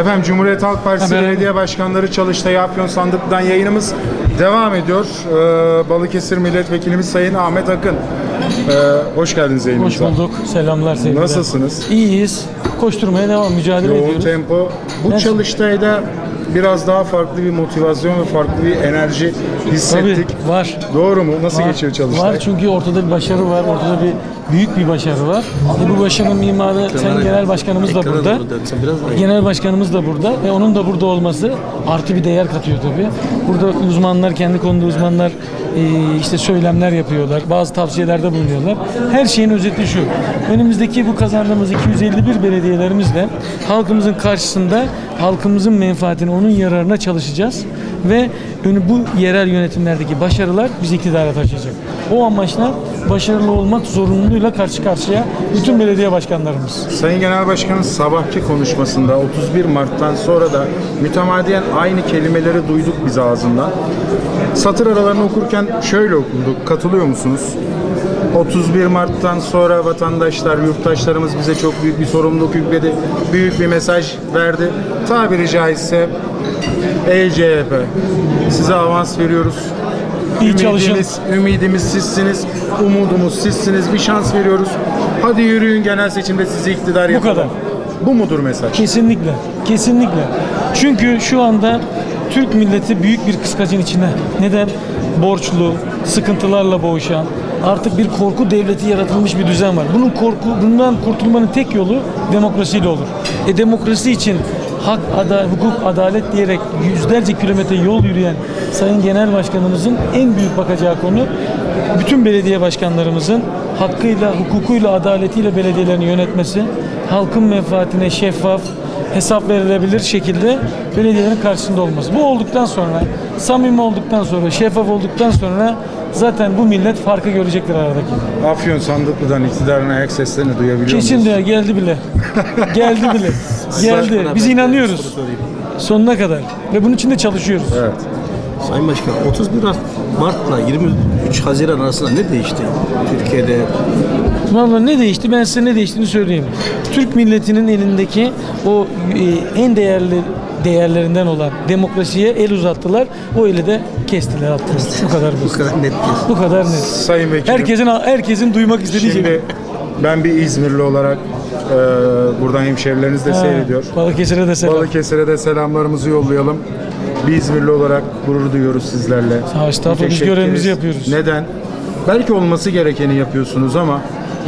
Efendim Cumhuriyet Halk Partisi Ha, ben- Belediye Başkanları Çalıştay Afyon Sandıklı'dan yayınımız devam ediyor. Ee, Balıkesir Milletvekilimiz Sayın Ahmet Akın. Ee, hoş geldiniz Hoş yayınımıza. bulduk. Selamlar sevgiler. Nasılsınız? İyiyiz. Koşturmaya devam, mücadele Yoğun ediyoruz. tempo. Bu Ben- çalıştayda biraz daha farklı bir motivasyon ve farklı bir enerji Tabii hissettik. var. Doğru mu? Nasıl Var, geçiyor çalıştay? Var çünkü ortada bir başarı var. Ortada bir büyük bir başarı var. E bu başarının mimarı Sayın Genel Başkanımız da burada. Genel Başkanımız da burada ve onun da burada olması artı bir değer katıyor tabii. Burada uzmanlar, kendi konuda uzmanlar işte söylemler yapıyorlar. Bazı tavsiyelerde bulunuyorlar. Her şeyin özeti şu. Önümüzdeki bu kazandığımız 251 belediyelerimizle halkımızın karşısında halkımızın menfaatine, onun yararına çalışacağız ve bu yerel yönetimlerdeki başarılar bizi iktidara taşıyacak. O amaçla başarılı olmak zorunluluğuyla karşı karşıya bütün belediye başkanlarımız. Sayın Genel Başkan'ın sabahki konuşmasında 31 Mart'tan sonra da mütemadiyen aynı kelimeleri duyduk biz ağzından. Satır aralarını okurken şöyle okuduk. Katılıyor musunuz? 31 Mart'tan sonra vatandaşlar, yurttaşlarımız bize çok büyük bir sorumluluk yükledi. Büyük bir mesaj verdi. Tabiri caizse Ey CHP size avans veriyoruz. İyi çalışın. Ümidimiz, sizsiniz, umudumuz sizsiniz. Bir şans veriyoruz. Hadi yürüyün genel seçimde sizi iktidar yapalım. kadar. Bu mudur mesaj? Kesinlikle. Kesinlikle. Çünkü şu anda Türk milleti büyük bir kıskacın içine. Neden? Borçlu, sıkıntılarla boğuşan, artık bir korku devleti yaratılmış bir düzen var. Bunun korku, bundan kurtulmanın tek yolu demokrasiyle olur. E demokrasi için hak, ada, hukuk, adalet diyerek yüzlerce kilometre yol yürüyen Sayın Genel Başkanımızın en büyük bakacağı konu bütün belediye başkanlarımızın hakkıyla, hukukuyla, adaletiyle belediyelerini yönetmesi, halkın menfaatine şeffaf, hesap verilebilir şekilde belediyelerin karşısında olması. Bu olduktan sonra, samimi olduktan sonra, şeffaf olduktan sonra zaten bu millet farkı görecektir aradaki. Afyon Sandıklı'dan iktidarın ayak seslerini duyabiliyor Kesin de geldi bile. geldi bile. Geldi. Biz inanıyoruz. Sonuna kadar. Ve bunun için de çalışıyoruz. Evet. Sayın Başkan 31 Mart'la 23 Haziran arasında ne değişti Türkiye'de? Vallahi ne değişti? Ben size ne değiştiğini söyleyeyim. Türk milletinin elindeki o e, en değerli değerlerinden olan demokrasiye el uzattılar. O eli de kestiler attılar. Bu kadar Bu basit. kadar net. Bu kadar net. Sayın Vekilim. Herkesin herkesin duymak istediği şey. Şimdi ben bir İzmirli olarak e, buradan hemşerileriniz de Ha, seyrediyor. Balıkesir'e de selam. Balıkesir'e de selamlarımızı yollayalım. Bir İzmirli olarak gurur duyuyoruz sizlerle. Sağ estağfurullah. Biz görevimizi yapıyoruz. Neden? Belki olması gerekeni yapıyorsunuz ama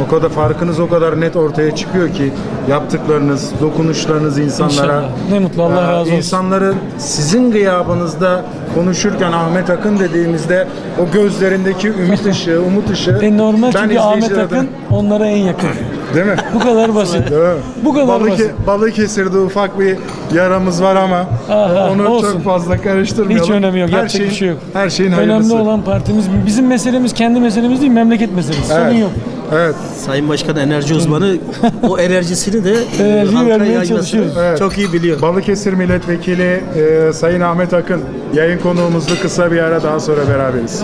o kadar farkınız o kadar net ortaya çıkıyor ki yaptıklarınız, dokunuşlarınız insanlara İnşallah. Ne mutlu, Allah e, razı olsun. insanların sizin gıyabınızda konuşurken Ahmet Akın dediğimizde o gözlerindeki ümit ışığı, umut ışığı E normal çünkü Ahmet izleyicilerden- Akın onlara en yakın. Değil mi? Bu kadar basit. Değil mi? Bu kadar Balıke- basit. Balıkesir'de ufak bir yaramız var ama Aha, onu olsun. çok fazla karıştırmayalım. Hiç önemi yok. Her Yapacak şeyin, bir şey yok. Her şeyin Önemli hayırlısı. olan partimiz bizim meselemiz kendi meselemiz değil memleket meselesi. Sorun Evet. yok. Evet. Sayın Başkan enerji uzmanı o enerjisini de Enerjiyi halka vermeye yaymasını çalışıyoruz. Evet. Çok iyi biliyor. Balıkesir Milletvekili e, Sayın Ahmet Akın yayın konuğumuzdu. Kısa bir ara daha sonra beraberiz.